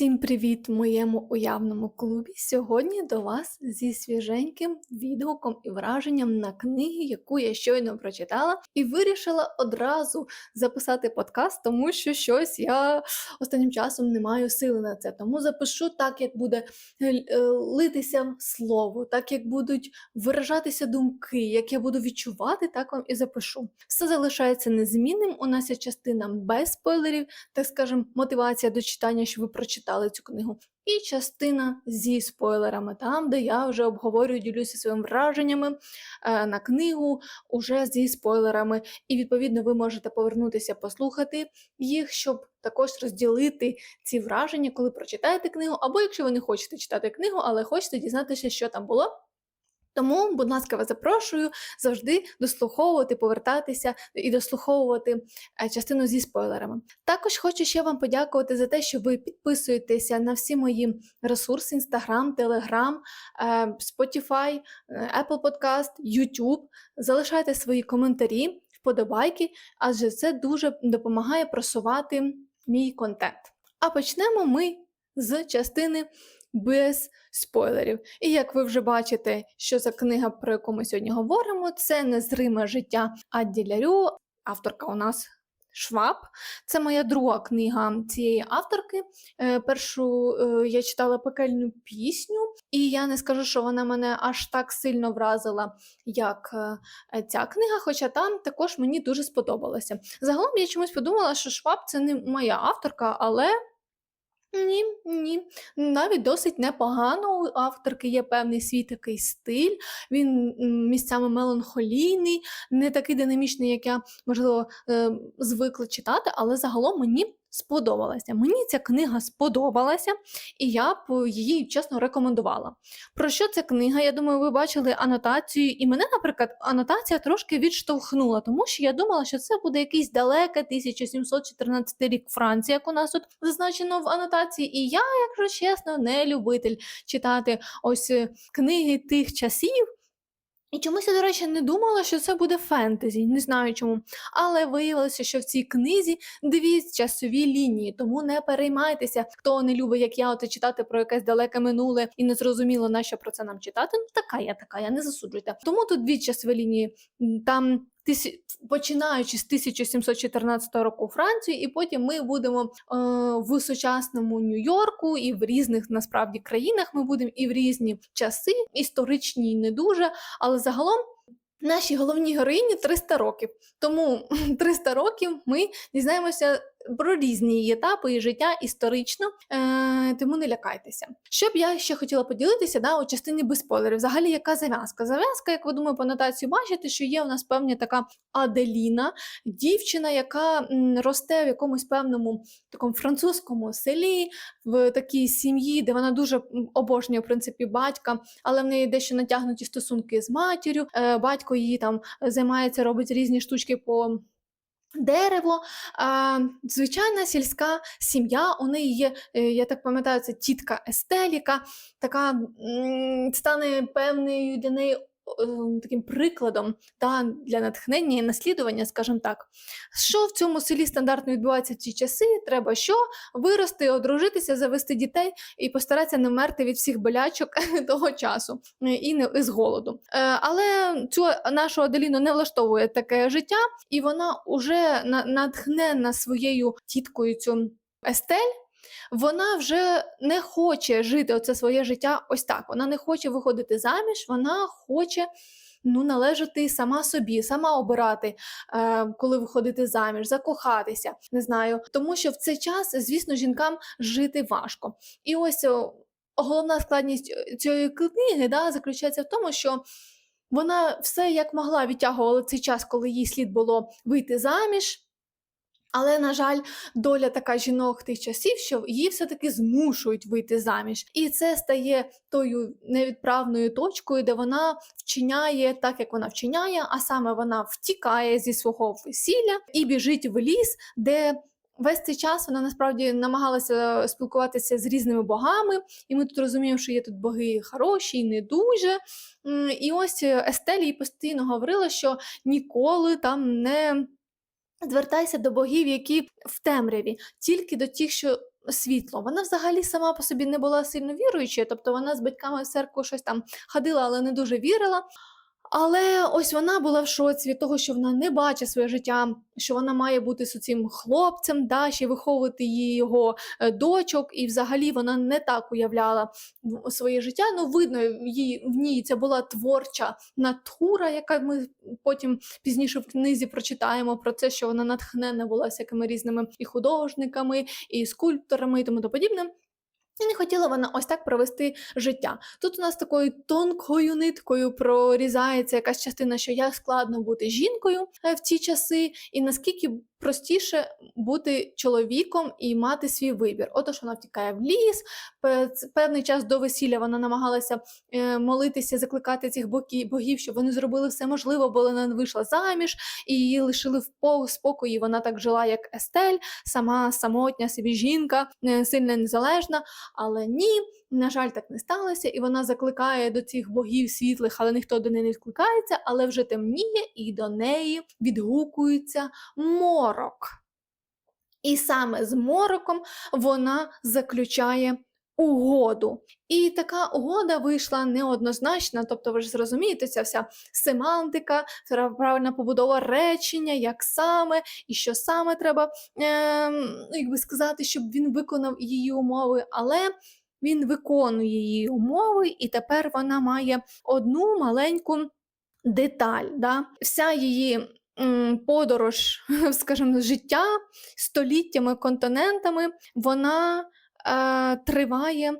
Всім привіт моєму уявному клубі. Сьогодні до вас зі свіженьким відгуком і враженням на книги, яку я щойно прочитала, і вирішила одразу записати подкаст, тому що щось я останнім часом не маю сили на це. Тому запишу так, як буде е, е, литися слово, так як будуть виражатися думки, як я буду відчувати, так вам і запишу. Все залишається незмінним. У нас є частина без спойлерів, так скажемо, мотивація до читання, що ви прочитали цю книгу. І частина зі спойлерами, там, де я вже обговорюю, ділюся своїми враженнями е, на книгу уже зі спойлерами. І відповідно ви можете повернутися послухати їх, щоб також розділити ці враження, коли прочитаєте книгу, або якщо ви не хочете читати книгу, але хочете дізнатися, що там було. Тому, будь ласка, вас запрошую завжди дослуховувати, повертатися і дослуховувати е, частину зі спойлерами. Також хочу ще вам подякувати за те, що ви підписуєтеся на всі мої ресурси: Instagram, Telegram, е, Spotify, е, Apple Podcast, YouTube. Залишайте свої коментарі, вподобайки, адже це дуже допомагає просувати мій контент. А почнемо ми з частини без спойлерів. І як ви вже бачите, що за книга, про яку ми сьогодні говоримо, це незриме життя Адді Лярю, авторка у нас. Шваб, це моя друга книга цієї авторки. Е, першу е, я читала пекельну пісню, і я не скажу, що вона мене аж так сильно вразила, як е, ця книга, хоча там також мені дуже сподобалося. Загалом я чомусь подумала, що Шваб це не моя авторка, але ні, ні. Навіть досить непогано. У авторки є певний свій такий стиль, він місцями меланхолійний, не такий динамічний, як я, можливо, е, звикла читати, але загалом мені сподобалася. Мені ця книга сподобалася, і я б її чесно рекомендувала. Про що ця книга? Я думаю, ви бачили анотацію, і мене, наприклад, анотація трошки відштовхнула, тому що я думала, що це буде якийсь далекий 1714 рік Франції, як у нас тут зазначено в анотації. І я, якщо чесно, не любитель читати ось е, книги тих часів. І чомусь я, до речі, не думала, що це буде фентезі, не знаю чому. Але виявилося, що в цій книзі дві часові лінії, тому не переймайтеся, хто не любить, як я, оце читати про якесь далеке минуле і не зрозуміло, на що про це нам читати. Ну така я така, я не засуджуйте. Тому тут дві часові лінії. Там починаючи з 1714 року Франції, і потім ми будемо е, в сучасному Нью-Йорку і в різних насправді країнах. Ми будемо і в різні часи, історичні, і не дуже, але загалом. Нашій головній героїні 300 років. Тому 300 років ми дізнаємося про різні етапи і життя історично, е, тому не лякайтеся. Що б я ще хотіла поділитися да, у частині без спойлерів. Взагалі, яка зав'язка? Зав'язка, як ви думаю, по нотації бачите, що є у нас певна така Аделіна, дівчина, яка росте в якомусь певному такому французькому селі, в такій сім'ї, де вона дуже обожнює в принципі батька, але в неї дещо натягнуті стосунки з матір'ю. Е, батько її там займається, робить різні штучки по. Дерево, а, звичайна сільська сім'я. У неї є, е, я так пам'ятаю, це тітка Естеліка, така стане певною для неї таким прикладом та для натхнення і наслідування, скажімо так. Що в цьому селі стандартно відбувається в ці часи? Треба що? Вирости, одружитися, завести дітей і постаратися не вмерти від всіх болячок того часу е, і не з голоду. Е, але цю нашу Аделіну не влаштовує таке життя, і вона вже натхнена своєю тіткою цю Естель вона вже не хоче жити оце своє життя ось так. Вона не хоче виходити заміж, вона хоче ну, належати сама собі, сама обирати, е, коли виходити заміж, закохатися. Не знаю. Тому що в цей час, звісно, жінкам жити важко. І ось головна складність е, цієї книги да, заключається в тому, що. Вона все як могла відтягувала цей час, коли їй слід було вийти заміж. Але, на жаль, доля така жінок тих часів, що її все-таки змушують вийти заміж. І це стає тою невідправною точкою, де вона вчиняє так, як вона вчиняє, а саме вона втікає зі свого весілля і біжить в ліс, де. Весь цей час вона насправді намагалася спілкуватися з різними богами, і ми тут розуміємо, що є тут боги хороші і не дуже. І ось Естелі постійно говорила, що ніколи там не Звертайся до богів, які в темряві, тільки до тих, що світло. Вона взагалі сама по собі не була сильно віруючою, тобто вона з батьками в церкву щось там ходила, але не дуже вірила. Але ось вона була в шоці від того, що вона не бачить своє життя, що вона має бути з цим хлопцем, да, ще виховувати її його е, дочок, і взагалі вона не так уявляла своє життя. Ну, видно, їй в ній це була творча натура, яка ми потім пізніше в книзі прочитаємо про це, що вона натхнена була всякими різними і художниками, і скульпторами, і тому подібне. І не хотіла вона ось так провести життя. Тут у нас такою тонкою ниткою прорізається якась частина, що як складно бути жінкою е, в ці часи, і наскільки простіше бути чоловіком і мати свій вибір. Отож, вона втікає в ліс. Певний час до весілля вона намагалася е, молитися, закликати цих богів, щоб вони зробили все можливе, бо вона не вийшла заміж, і її лишили в по- спокої. Вона так жила, як Естель, сама самотня собі жінка, е, сильно незалежна. Але ні, на жаль, так не сталося, і вона закликає до цих богів світлих, але ніхто до неї не відкликається, але вже темніє, і до неї відгукується морок. І саме з мороком вона заключає угоду. І така угода вийшла неоднозначна, тобто ви ж зрозумієте, ця вся семантика, правильна побудова речення, як саме і що саме треба ем, ну, якби сказати, щоб він виконав її умови, але він виконує її умови, і тепер вона має одну маленьку деталь. Да? Вся її подорож, скажімо, життя століттями, континентами, вона е, триває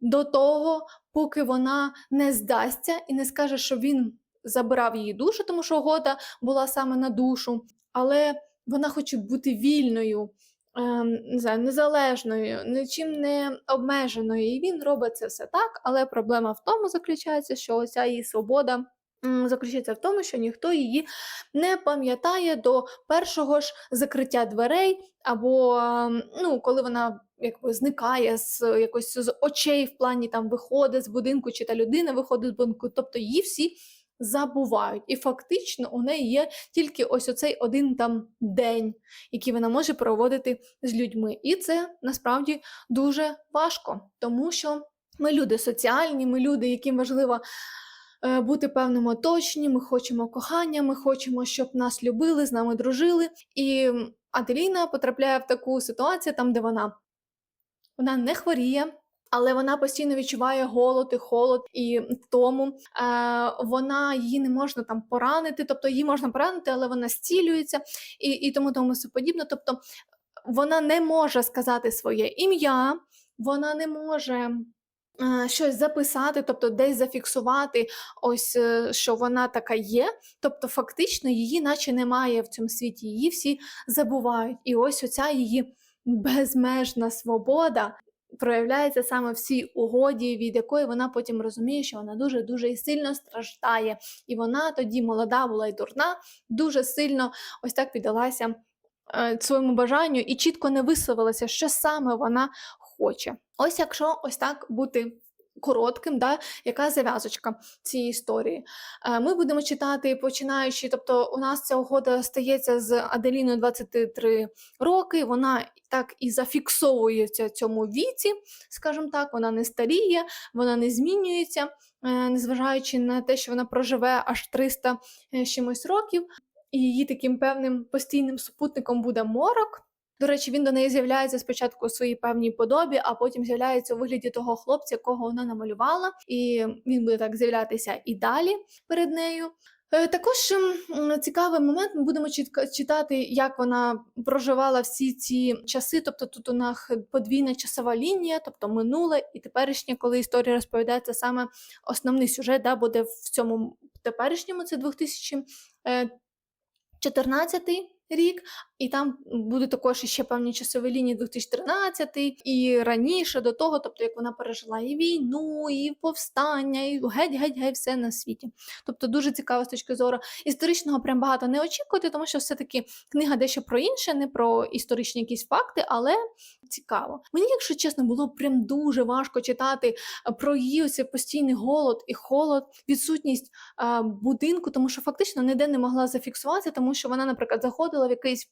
до того, поки вона не здасться і не скаже, що він забирав її душу, тому що угода була саме на душу, але вона хоче бути вільною. ем, Не незалежною, нічим не обмеженою. І він робить це все так, але проблема в тому заключається, що оця її свобода заключається в тому, що ніхто її не пам'ятає до першого ж закриття дверей, або ну, коли вона якби зникає з якось з очей в плані там виходить з будинку, чи та людина виходить з будинку, тобто її всі забувають. І фактично у неї є тільки ось оцей один там день, який вона може проводити з людьми. І це насправді дуже важко, тому що ми люди соціальні, ми люди, яким важливо е, бути певним оточенні, ми хочемо кохання, ми хочемо, щоб нас любили, з нами дружили. І Аделіна потрапляє в таку ситуацію, там, де вона, вона не хворіє. Але вона постійно відчуває голод і холод і втому. Е, вона її не можна там поранити, тобто її можна поранити, але вона зцілюється і, і тому тому все подібне. Тобто вона не може сказати своє ім'я, вона не може е, щось записати, тобто десь зафіксувати, ось е, що вона така є. Тобто, фактично, її, наче немає в цьому світі, її всі забувають. І ось оця її безмежна свобода. Проявляється саме в цій угоді, від якої вона потім розуміє, що вона дуже дуже сильно страждає. І вона тоді молода була й дурна, дуже сильно ось так піддалася е, своєму бажанню і чітко не висловилася, що саме вона хоче. Ось якщо ось так бути коротким, да, яка зав'язочка цієї історії. Е, Ми будемо читати, починаючи, тобто у нас ця угода стається з Аделіною 23 роки, вона так і зафіксовується цьому віці, скажімо так, вона не старіє, вона не змінюється, е, незважаючи на те, що вона проживе аж 300 е, чимось років, і її таким певним постійним супутником буде морок. До речі, він до неї з'являється спочатку у своїй певній подобі, а потім з'являється у вигляді того хлопця, якого вона намалювала, і він буде так з'являтися і далі перед нею. Е, Також цікавий момент. Ми будемо читати, як вона проживала всі ці часи. Тобто тут у нас подвійна часова лінія, тобто минуле і теперішнє, коли історія розповідається саме основний сюжет, да, буде в цьому теперішньому, це 2014 рік, і там буде також ще певні часові лінії 2013 і раніше до того, тобто як вона пережила і війну, і повстання, і геть-геть-геть все на світі. Тобто дуже цікаво з точки зору історичного прям багато не очікувати, тому що все-таки книга дещо про інше, не про історичні якісь факти, але цікаво. Мені, якщо чесно, було прям дуже важко читати е, про її ось постійний голод і холод, відсутність е, будинку, тому що фактично ніде не могла зафіксуватися, тому що вона, наприклад, заходила в якийсь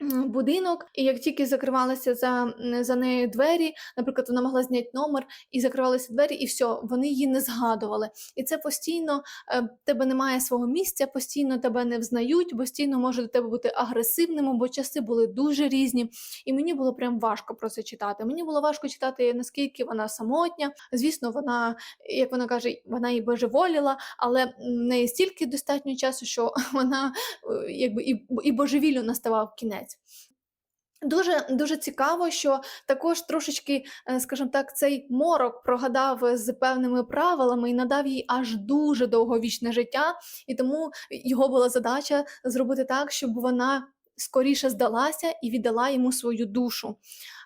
будинок, і як тільки закривалися за, за нею двері, наприклад, вона могла зняти номер і закривалися двері, і все, вони її не згадували. І це постійно е, тебе немає свого місця, постійно тебе не взнають, постійно може до тебе бути агресивними, бо часи були дуже різні. І мені було прям важко про це читати. Мені було важко читати, наскільки вона самотня. Звісно, вона, як вона каже, вона і божеволіла, але в неї стільки достатньо часу, що вона е, якби і, і божевіллю наставав кінець. Дуже дуже цікаво, що також трошечки, е, скажімо так, цей морок прогадав з певними правилами і надав їй аж дуже довговічне життя, і тому його була задача зробити так, щоб вона скоріше здалася і віддала йому свою душу.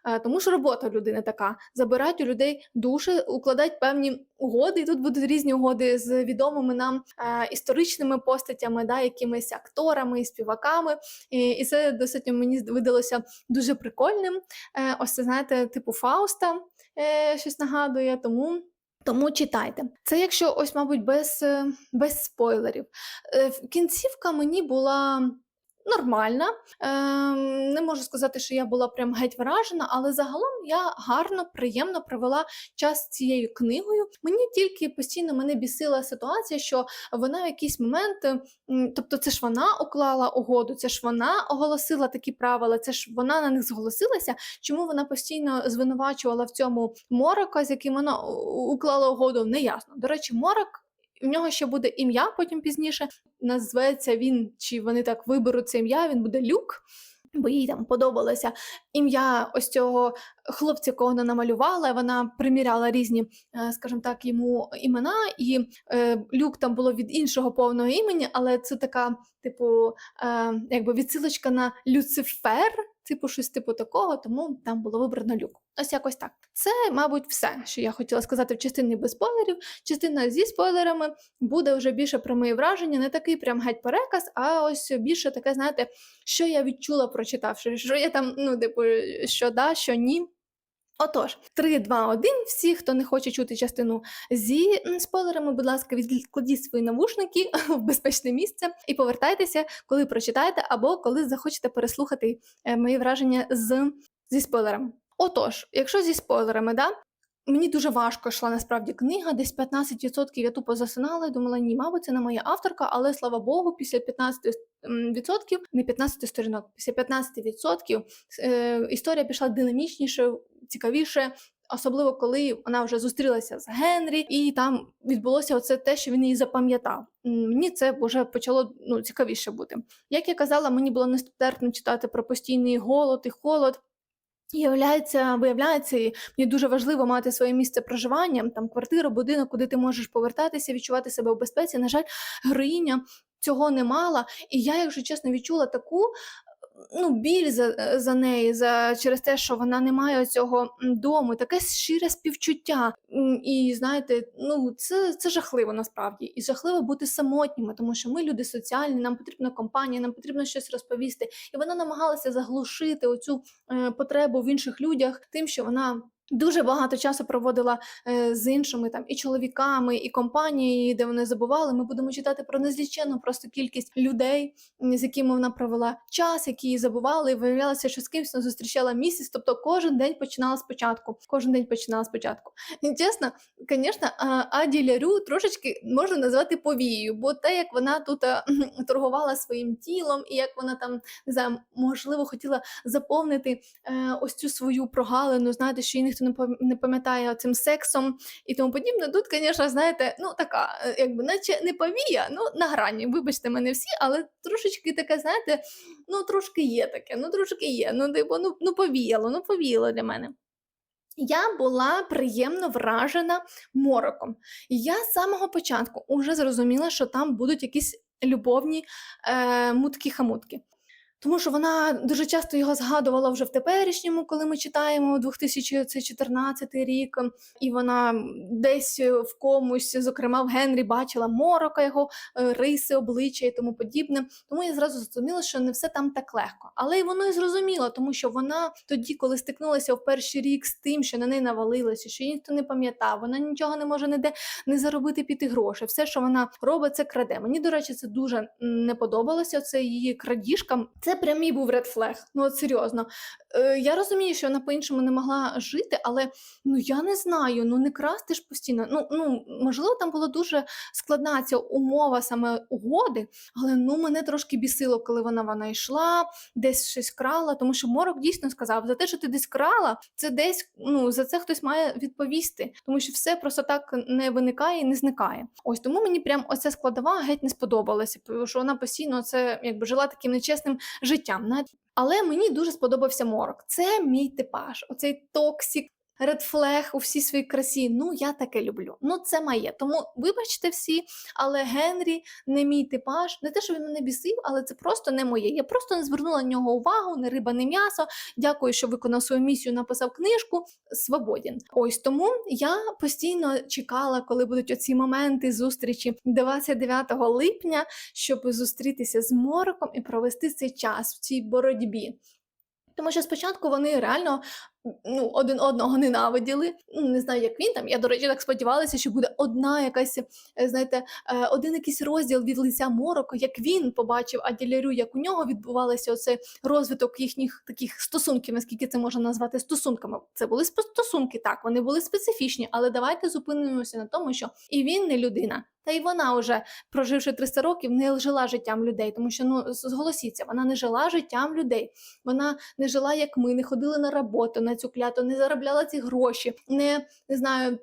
Е, Тому що робота людини така: забирають у людей душі, укладають певні угоди. І тут будуть різні угоди з відомими нам е, історичними постатями, да, якимись акторами і співаками. І, це досить мені видалося дуже прикольним. Е, ось це знаєте, типу Фауста щось нагадує, тому. Тому читайте. Це якщо ось, мабуть, без, без спойлерів. Кінцівка мені була нормальна. Ем, не можу сказати, що я була прям геть вражена, але загалом я гарно, приємно провела час цією книгою. Мені тільки постійно мене бісила ситуація, що вона в якийсь момент, тобто це ж вона уклала угоду, це ж вона оголосила такі правила, це ж вона на них зголосилася. Чому вона постійно звинувачувала в цьому Морока, з яким вона у- у- уклала угоду, неясно. До речі, Морок. В нього ще буде ім'я потім пізніше. Назветься він, чи вони так виберуть це ім'я, він буде Люк. Бо їй там подобалося ім'я ось цього хлопця, якого вона намалювала. Вона приміряла різні, е, скажімо так, йому імена, і е, Люк там було від іншого повного імені, але це така, типу, е, якби відсилочка на Люцифер, типу, щось типу такого, тому там було вибрано Люк. Ось якось так. Це, мабуть, все, що я хотіла сказати в частині без спойлерів. Частина зі спойлерами буде вже більше про мої враження, не такий прям геть переказ, а ось більше таке, знаєте, що я відчула, прочитавши, що я там, ну, типу, що да, що ні. Отож, 3, 2, 1. Всі, хто не хоче чути частину зі спойлерами, будь ласка, відкладіть свої навушники в безпечне місце і повертайтеся, коли прочитаєте, або коли захочете переслухати е, мої враження з, зі спойлерами. Отож, якщо зі спойлерами, да, Мені дуже важко йшла насправді книга, десь 15% я тупо засинала і думала, ні, мабуть, це не моя авторка, але слава Богу, після 15%, відсотків, не 15 сторінок, після 15% е, історія пішла динамічніше, цікавіше. Особливо коли вона вже зустрілася з Генрі, і там відбулося оце те, що він її запам'ятав. Мені це вже почало ну, цікавіше бути. Як я казала, мені було нестерпно читати про постійний голод і холод. Являється, виявляється, і мені дуже важливо мати своє місце проживання, там квартиру, будинок, куди ти можеш повертатися, відчувати себе в безпеці. На жаль, героїня цього не мала. І я, якщо чесно, відчула таку ну, біль за, за неї, за, через те, що вона не має цього дому, таке щире співчуття. І знаєте, ну це, це жахливо насправді. І жахливо бути самотніми, тому що ми люди соціальні, нам потрібна компанія, нам потрібно щось розповісти. І вона намагалася заглушити оцю е, потребу в інших людях, тим, що вона. Дуже багато часу проводила е, з іншими там і чоловіками, і компанією, де вони забували. Ми будемо читати про незліченну просто кількість людей, з якими вона провела час, які її забували, і виявлялося, що з кимось вона зустрічала місяць. Тобто кожен день починала спочатку. Кожен день починала спочатку. І чесно, звісно, Аді трошечки можна назвати повією, бо те, як вона тут е, торгувала своїм тілом, і як вона там не знаю, можливо, хотіла заповнити е, ось цю свою прогалину, знаєте, що її ніхто пам- не пам'ятає цим сексом і тому подібне. Тут, звісно, знаєте, ну така, е, якби наче не повія, ну на грані. Вибачте мене всі, але трошечки таке, знаєте, ну трошки є таке, ну трошки є. Ну, типу, ну, ну повіяло, ну повіяло для мене. Я була приємно вражена мороком. Я з самого початку вже зрозуміла, що там будуть якісь любовні е, мутки-хамутки. Тому що вона дуже часто його згадувала вже в теперішньому, коли ми читаємо 2014 рік, і вона десь в комусь, зокрема в Генрі, бачила морока його е, риси, обличчя і тому подібне. Тому я зразу зрозуміла, що не все там так легко. Але й воно і зрозуміло, тому що вона тоді, коли стикнулася в перший рік з тим, що на неї навалилося, що її ніхто не пам'ятав, вона нічого не може ніде не заробити піти гроші. Все, що вона робить, це краде. Мені, до речі, це дуже не подобалося. Це її крадіжка. Це Це прям мій був редфлег. Ну от серйозно. Е, я розумію, що вона по-іншому не могла жити, але ну я не знаю, ну не красти ж постійно. Ну, ну можливо, там була дуже складна ця умова саме угоди, але ну мене трошки бісило, коли вона вона йшла, десь щось крала, тому що Морок дійсно сказав, за те, що ти десь крала, це десь ну за це хтось має відповісти, тому що все просто так не виникає і не зникає. Ось тому мені прям оця складова геть не сподобалася, що вона постійно це якби жила таким нечесним життям. Але мені дуже сподобався морок. Це мій типаж, оцей токсик. Редфлег у всій своїй красі. Ну, я таке люблю. Ну, це моє. Тому вибачте всі, але Генрі не мій типаж. Не те, що він мене бісив, але це просто не моє. Я просто не звернула на нього увагу, не риба, не м'ясо. Дякую, що виконав свою місію, написав книжку. Свободен. Ось тому я постійно чекала, коли будуть оці моменти зустрічі 29 липня, щоб зустрітися з мороком і провести цей час в цій боротьбі. Тому що спочатку вони реально ну, один одного ненавиділи. Ну, не знаю, як він там. Я, до речі, так сподівалася, що буде одна якась, е, знаєте, е, один якийсь розділ від лиця мороку, як він побачив Аділярю, як у нього відбувалося оцей розвиток їхніх таких стосунків, наскільки це можна назвати стосунками. Це були стосунки, так, вони були специфічні, але давайте зупинимося на тому, що і він не людина. Та й вона вже, проживши 300 років, не жила життям людей, тому що ну зголосіться, вона не жила життям людей. Вона не жила як ми, не ходили на роботу на цю кляту, не заробляла ці гроші, не, не знаю.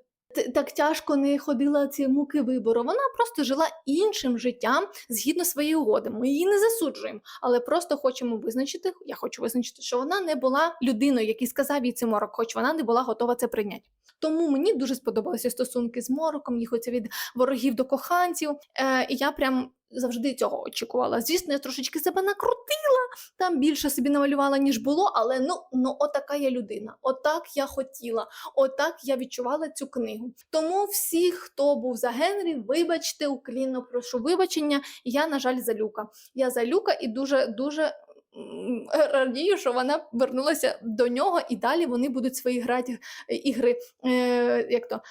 Так тяжко не ходила ці муки вибору. Вона просто жила іншим життям згідно своєї угоди. Ми її не засуджуємо, але просто хочемо визначити. Я хочу визначити, що вона не була людиною, який сказав їй цей морок, хоч вона не була готова це прийняти. Тому мені дуже сподобалися стосунки з мороком, їх оце від ворогів до коханців. Е, І я прям завжди цього очікувала. Звісно, я трошечки себе накрутила, там більше собі намалювала, ніж було, але ну ну отака я людина. Отак я хотіла, отак я відчувала цю книгу. Тому всі, хто був за Генрі, вибачте, уклінно прошу вибачення. Я, на жаль, за Люка. Я за Люка і дуже дуже. Радію, що вона вернулася до нього, і далі вони будуть свої грати ігри, е, як то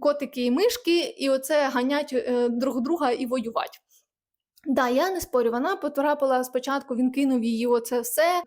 котики і мишки, і оце ганять е, друг друга і воювати. Да, я не спорю, вона потрапила спочатку, він кинув її оце все.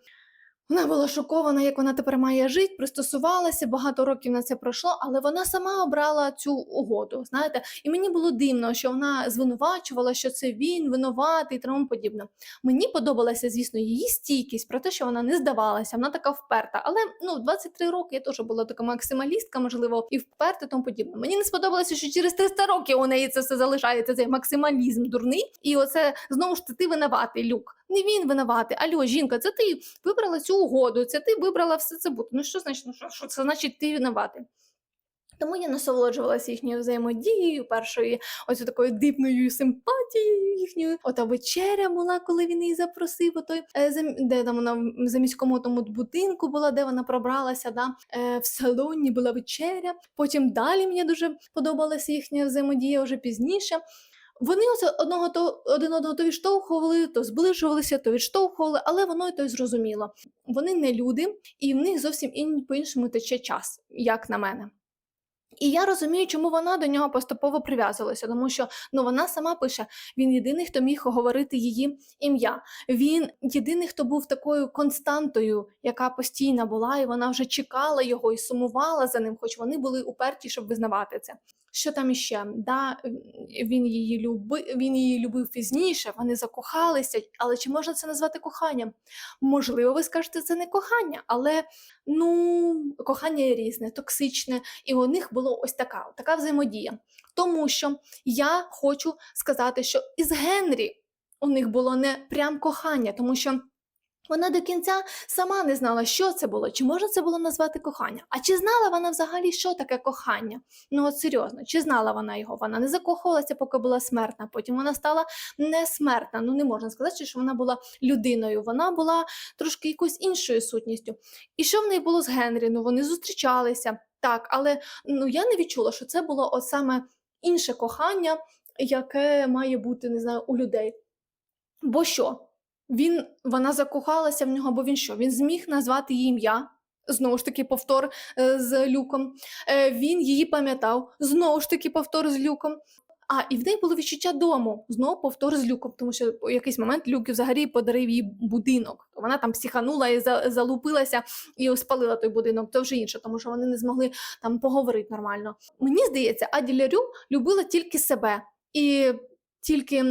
Вона була шокована, як вона тепер має жити, пристосувалася, багато років на це пройшло, але вона сама обрала цю угоду. Знаєте, і мені було дивно, що вона звинувачувала, що це він винуватий і тому подібне. Мені подобалася, звісно, її стійкість про те, що вона не здавалася, вона така вперта. Але ну, 23 роки я теж була така максималістка, можливо, і вперта, і тому подібне. Мені не сподобалося, що через 300 років у неї це все залишається, цей максималізм дурний. І оце знову ж ти винуватий люк. Не він винуватий. Альо, жінка, це ти вибрала цю угоду, це ти вибрала все це бути. Ну що значить, ну що, що це значить ти винуватий? Тому я насолоджувалася їхньою взаємодією, першою ось такою дивною симпатією їхньою. Ота вечеря була, коли він її запросив, отой, е, де там вона в заміському тому будинку була, де вона пробралася. да, е, В салоні була вечеря. Потім далі мені дуже подобалася їхня взаємодія вже пізніше. Вони одного то один одного то відштовхували, то зближувалися, то відштовхували, але воно й то й зрозуміло. Вони не люди, і в них зовсім ін, по-іншому тече час, як на мене. І я розумію, чому вона до нього поступово прив'язувалася, тому що ну вона сама пише: він єдиний, хто міг говорити її ім'я. Він єдиний, хто був такою константою, яка постійно була, і вона вже чекала його і сумувала за ним, хоч вони були уперті, щоб визнавати це. Що там іще? Да, Він її любив, він її любив пізніше, вони закохалися, але чи можна це назвати коханням? Можливо, ви скажете, це не кохання, але ну, кохання є різне, токсичне, і у них було ось така, така взаємодія. Тому що я хочу сказати, що із Генрі у них було не прям кохання, тому що. Вона до кінця сама не знала, що це було, чи можна це було назвати кохання. А чи знала вона взагалі, що таке кохання? Ну от серйозно, чи знала вона його? Вона не закохувалася, поки була смертна. Потім вона стала несмертна. Ну не можна сказати, що вона була людиною. Вона була трошки якоюсь іншою сутністю. І що в неї було з Генрі? Ну вони зустрічалися так, але ну я не відчула, що це було от саме інше кохання, яке має бути не знаю, у людей. Бо що? Він, Вона закохалася в нього, бо він що? Він зміг назвати її ім'я. Знову ж таки, повтор е, з люком. Е, він її пам'ятав, знову ж таки, повтор з люком. А, і в неї було відчуття дому. Знову повтор з люком, тому що в якийсь момент люк взагалі подарив їй будинок. Вона там психанула і залупилася і спалила той будинок. Це вже інше, тому що вони не змогли там поговорити нормально. Мені здається, Аді Лярю любила тільки себе і тільки.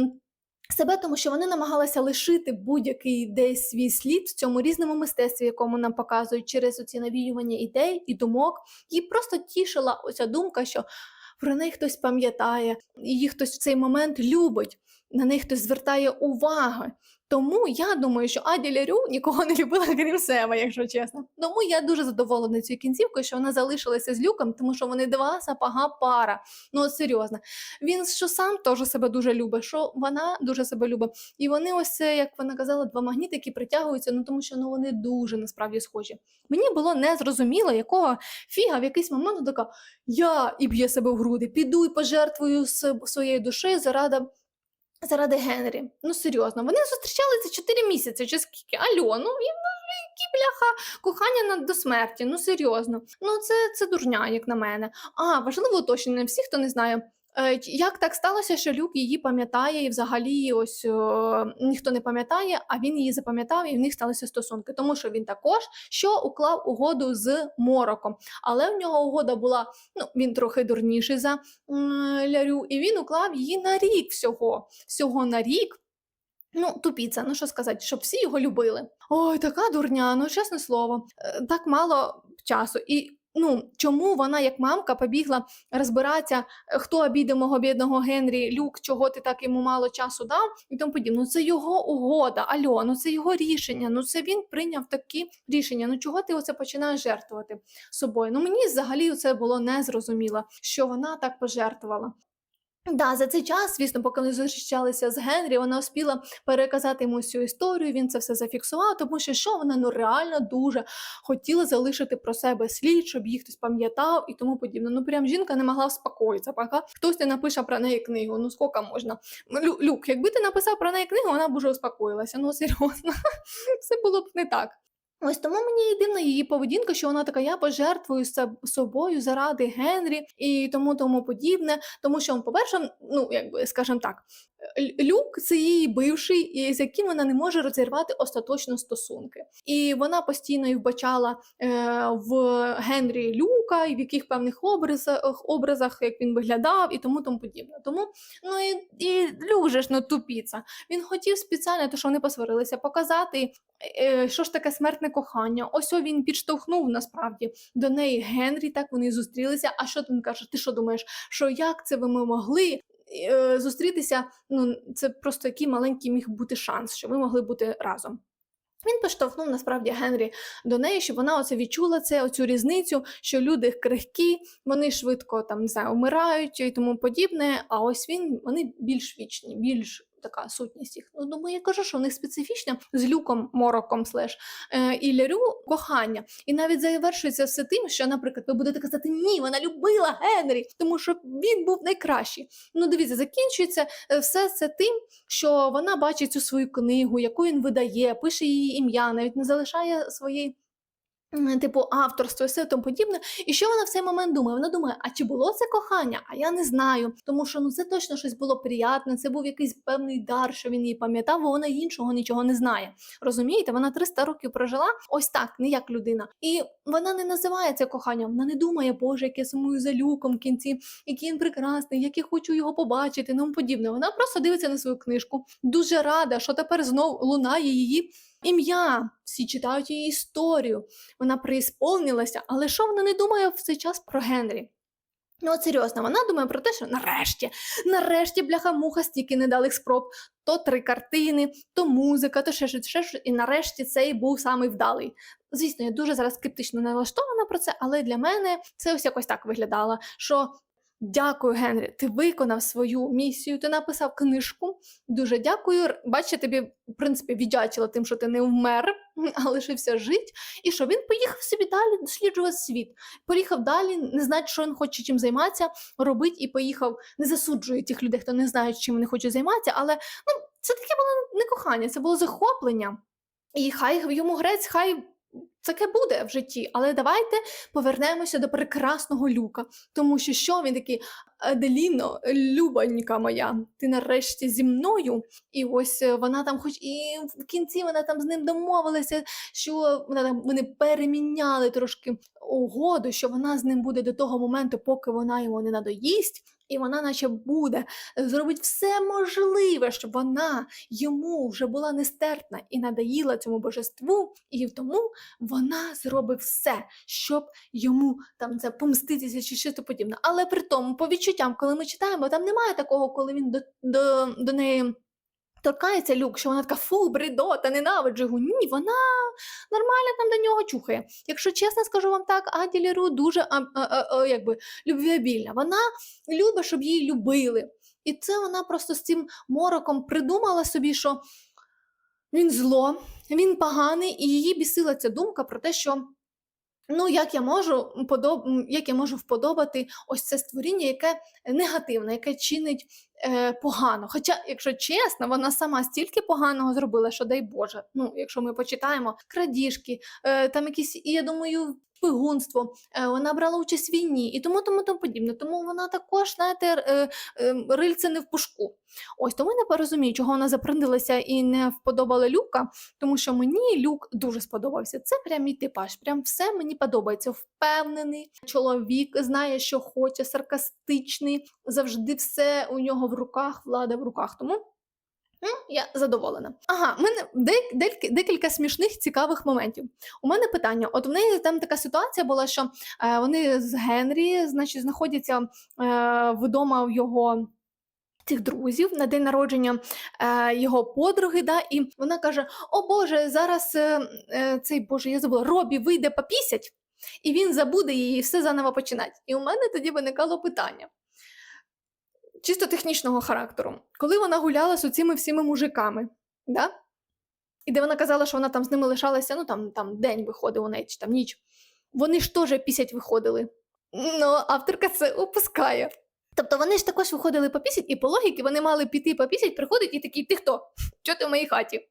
Себе, тому що вони намагалися лишити будь-який десь свій слід в цьому різному мистецтві, якому нам показують через оці навіювання ідей і думок. Їй просто тішила оця думка, що про неї хтось пам'ятає, її хтось в цей момент любить, на неї хтось звертає уваги. Тому я думаю, що Аді Лярю нікого не любила, крім себе, якщо чесно. Тому я дуже задоволена цією кінцівкою, що вона залишилася з люком, тому що вони два сапога пара. Ну от серйозно. Він що сам теж себе дуже любить, що вона дуже себе любить. І вони ось як вона казала, два магніти, які притягуються, ну тому що ну вони дуже насправді схожі. Мені було незрозуміло, якого фіга в якийсь момент така я і б'є себе в груди, піду і пожертвую своєю душею заради. Заради Генрі. Ну серйозно, вони зустрічалися 4 місяці чи скільки. Альо, ну і які бляха кохання на- до смерті. Ну серйозно. Ну це, це дурня, як на мене. А, важливо уточнення, всі, хто не знає. Е, Як так сталося, що Люк її пам'ятає, і взагалі ось о, ніхто не пам'ятає, а він її запам'ятав, і в них сталися стосунки, тому що він також що уклав угоду з Мороком. Але в нього угода була, ну він трохи дурніший за Лярю, і він уклав її на рік всього. Всього на рік. Ну, тупіця, ну що сказати, щоб всі його любили. Ой, така дурня, ну чесне слово, е, так мало часу. І ну, чому вона, як мамка, побігла розбиратися, е, хто обійде мого бідного Генрі, Люк, чого ти так йому мало часу дав, і тому подібне. Ну це його угода, альо, ну це його рішення. Ну це він прийняв такі рішення. Ну чого ти оце починаєш жертвувати собою? Ну мені взагалі це було незрозуміло, що вона так пожертвувала. Да, за цей час, звісно, поки вони зустрічалися з Генрі, вона успіла переказати йому цю історію. Він це все зафіксував, тому що що вона ну реально дуже хотіла залишити про себе слід, щоб їх хтось пам'ятав і тому подібне. Ну прям жінка не могла вспокоїтися, поки хтось не напише про неї книгу. Ну скільки можна? Лю- Люк, якби ти написав про неї книгу, вона б уже успокоїлася. Ну серйозно, все було б не так. Ось тому мені і дивна її поведінка, що вона така, я пожертвую соб- собою заради Генрі і тому тому подібне. Тому що, по-перше, ну якби скажімо так, Люк це її бивший, з яким вона не може розірвати остаточно стосунки. І вона постійно і вбачала е, в Генрі Люка, і в яких певних образах, образах, як він виглядав, і тому тому подібне. Тому ну і, і Люк же ж ну тупіца. Він хотів спеціально, то що вони посварилися, показати, е, що ж таке смертне кохання. Ось він підштовхнув насправді до неї Генрі. Так вони зустрілися. А що він каже? Ти що думаєш, що як це ви ми могли? е, Зустрітися, ну це просто який маленький міг бути шанс, що ви могли бути разом. Він поштовхнув насправді Генрі до неї, щоб вона оце відчула це, оцю різницю, що люди крихкі, вони швидко там не знаю, вмирають і тому подібне. А ось він вони більш вічні, більш така сутність їх. Ну думаю, я кажу, що в них специфічно з люком, мороком слеш е, і лярю кохання. І навіть завершується все тим, що, наприклад, ви будете казати, ні, вона любила Генрі, тому що він був найкращий. Ну, дивіться, закінчується е, все це тим, що вона бачить цю свою книгу, яку він видає, пише її ім'я, навіть не залишає своєї. М, Типу авторство і все тому подібне. І що вона в цей момент думає? Вона думає, а чи було це кохання? А я не знаю. Тому що ну це точно щось було приятне, це був якийсь певний дар, що він її пам'ятав, бо вона іншого нічого не знає. Розумієте, вона 300 років прожила ось так, не як людина. І вона не називає це коханням. Вона не думає, Боже, як я сумую за люком в кінці, який він прекрасний, як я хочу його побачити, тому подібне. Вона просто дивиться на свою книжку, дуже рада, що тепер знов лунає її ім'я. Всі читають її історію. Вона преісполнилася, але що вона не думає в цей час про Генрі? Ну, от серйозно, вона думає про те, що нарешті, нарешті, бляха-муха, стільки недалих спроб. То три картини, то музика, то ще щось, ще щось, і нарешті цей був самий вдалий. Звісно, я дуже зараз скептично налаштована про це, але для мене це ось якось так виглядало. Що дякую, Генрі, ти виконав свою місію, ти написав книжку. Дуже дякую. Бачу, тобі, в принципі, віддячила тим, що ти не вмер, а лишився жити. І що він поїхав собі далі досліджувати світ. Поїхав далі, не знає, що він хоче чим займатися, робить і поїхав. Не засуджує тих людей, хто не знає, чим вони хочуть займатися, але ну, це таке було не кохання, це було захоплення. І хай йому грець, хай таке буде в житті, але давайте повернемося до прекрасного люка, тому що що він такий Аделіно, любонька моя, ти нарешті зі мною. І ось е, вона там, хоч і в кінці вона там з ним домовилася, що вона там вони переміняли трошки угоду, що вона з ним буде до того моменту, поки вона йому не надоїсть. І вона, наче буде, зробить все можливе, щоб вона йому вже була нестерпна і надоїла цьому божеству, і тому вона зробить все, щоб йому там це помститися чи щось подібне. Але при тому, по відчуттям, коли ми читаємо, там немає такого, коли він до, до, до неї. Торкається люк, що вона така фу, бредота, ненавиджу його. Ні, вона нормально там до нього чухає. Якщо чесно скажу вам так, Аді Леру дуже а, а, а, якби, любвіабільна. Вона любить, щоб її любили. І це вона просто з цим мороком придумала собі, що він зло, він поганий, і її бісила ця думка про те, що ну, як я можу подоб... як я можу вподобати ось це створіння, яке негативне, яке чинить е, погано. Хоча, якщо чесно, вона сама стільки поганого зробила, що дай Боже. Ну, якщо ми почитаємо крадіжки, е, там якісь, і я думаю, пигунство, е, вона брала участь в війні і тому, тому, тому подібне. Тому вона також, знаєте, е, е, рильце не в пушку. Ось тому я не порозумію, чого вона заприндилася і не вподобала Люка, тому що мені Люк дуже сподобався. Це прям мій типаж, прям все мені подобається. Впевнений чоловік, знає, що хоче, саркастичний, завжди все у нього в руках, влада в руках. Тому м, я задоволена. Ага, в мене дек- дек- декілька смішних цікавих моментів. У мене питання: от в неї там така ситуація була, що е, вони з Генрі, значить, знаходяться е, вдома в його. Цих друзів на день народження е, його подруги, да, і вона каже: О Боже, зараз е, е, цей Боже, я забула, Робі вийде попісять, і він забуде її і все заново починать. І у мене тоді виникало питання чисто технічного характеру. Коли вона гуляла з цими всіми мужиками, да? і де вона казала, що вона там з ними лишалася, ну там, там день виходив у неї, чи там ніч. Вони ж теж пісять виходили. Ну, авторка це опускає. Тобто вони ж також виходили попісять, і по логіки вони мали піти попісять, приходить і такий, ти хто? Чого ти в моїй хаті?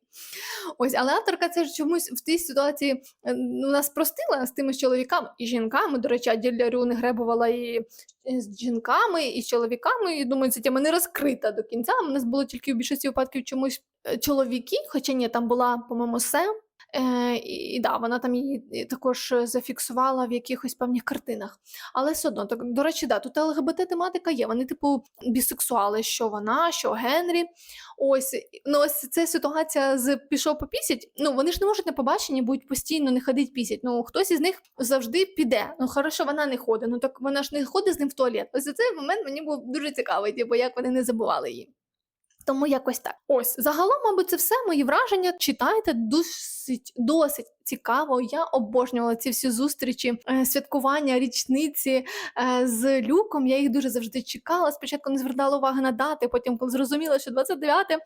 Ось, але авторка це ж чомусь в тій ситуації е, ну, нас простила з тими чоловіками і жінками. До речі, Аділярю не гребувала і е, з жінками, і з чоловіками. І думаю, ця тема не розкрита до кінця. У нас було тільки в більшості випадків чомусь е, чоловіки, хоча ні, там була, по-моєму, Сем. Е, і, да, вона там її також е, зафіксувала в якихось певних картинах. Але все одно, так, до речі, да, тут ЛГБТ-тематика є. Вони, типу, бісексуали, що вона, що Генрі. Ось, ну, ось ця ситуація з пішов попісять. Ну, вони ж не можуть на побаченні будуть постійно не ходить пісять. Ну, хтось із них завжди піде. Ну, хорошо, вона не ходить. Ну так вона ж не ходить з ним в туалет. Ось цей момент мені був дуже цікавий, типу, як вони не забували її. Тому якось так. Ось загалом, мабуть, це все мої враження. Читайте досить досить цікаво. Я обожнювала ці всі зустрічі, е, святкування, річниці е, з люком. Я їх дуже завжди чекала. Спочатку не звертала уваги на дати. Потім, коли зрозуміла, що 29 е,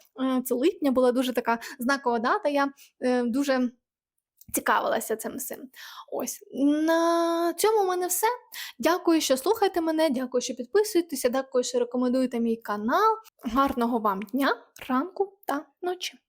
це липня була дуже така знакова дата. Я дуже цікавилася цим всім. Ось на цьому в мене все. Дякую, що слухаєте мене. Дякую, що підписуєтеся. Дякую, що рекомендуєте мій канал. Гарного вам дня, ранку та ночі.